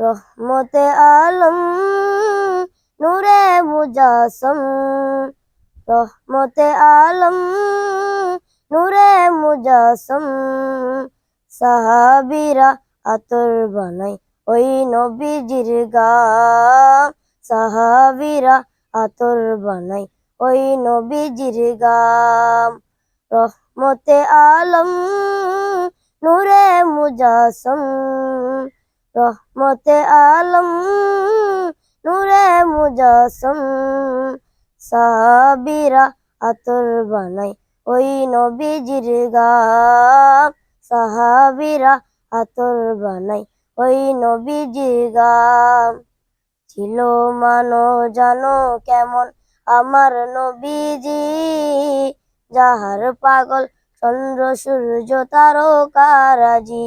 রহমতে আলম, নূরে মুজাসম। রহমতে আলম, নূরে মুজাসম। সাহাবিরা আতর বানাই ওই নবীজির গাম সাহাবিরা আতর বানাই ওই নবীজির গাম রহমতে আলম, নূরে মুজাসম। রহমতে আলম, নূরে মুজাসম, সাহাবিরা আতর বানাই ওই নবীজির গাম সাহাবিরা আতর বানাই ওই নবীজির গাম ছিল মানো, জানো কেমন আমার নবীজি? যাহার পাগল চন্দ্র সূর্য তারকারাজি।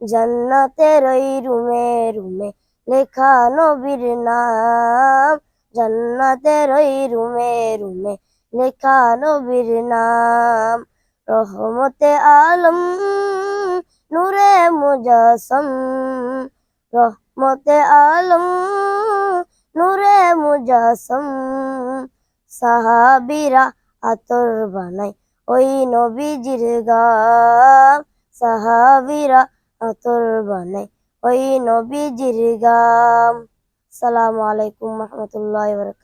জান্নাতের ওই রুমে রুমে লেখা নবীর নাম। জান্নাতের ওই রুমে রুমে লেখা নবীর নাম। রহমতে আলম, নূরে মুজাসম। রহমতে আলম, নূরে মুজাসম। সাহাবিরা আতর বানাই ওই নবীজির গাম। সাহাবিরা আতর বানাই ওই নবীজির গাম। সালামু আলাইকুম রহমতুল্লাহ বরকাত